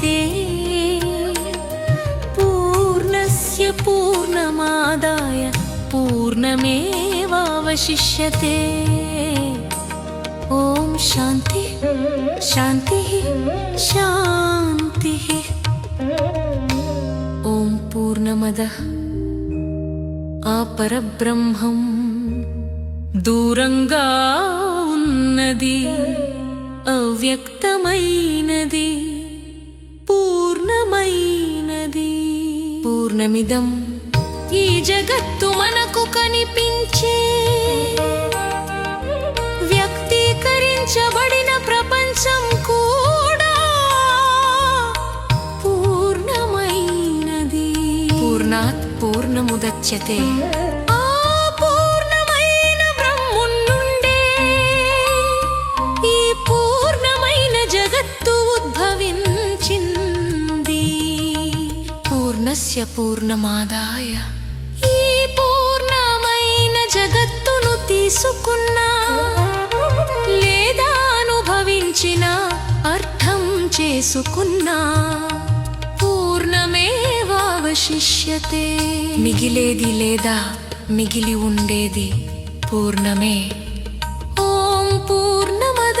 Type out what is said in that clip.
पूर्णमादावशिष्यते पूर्णस्य पूर्णमादाय पूर्णमेवावशिष्यते ॐ शान्ति शान्तिः शान्तिः ॐ पूर्णमदः परब्रह्मं దూరంగా ఉన్నది అవ్యక్తమైనది పూర్ణమిదం ఈ జగత్తు మనకు కనిపించే వ్యక్తీకరించబడిన ప్రపంచం కూడా పూర్ణమైనది. పూర్ణాత్ పూర్ణముదచ్యతే పూర్ణస్య పూర్ణమాదాయ. ఈ పూర్ణమైన జగత్తును తీసుకున్నా లేదా అనుభవించిన అర్థం చేసుకున్నా పూర్ణమేవావశిష్యతే. మిగిలేది లేదా మిగిలి ఉండేది పూర్ణమే. ఓం పూర్ణమద.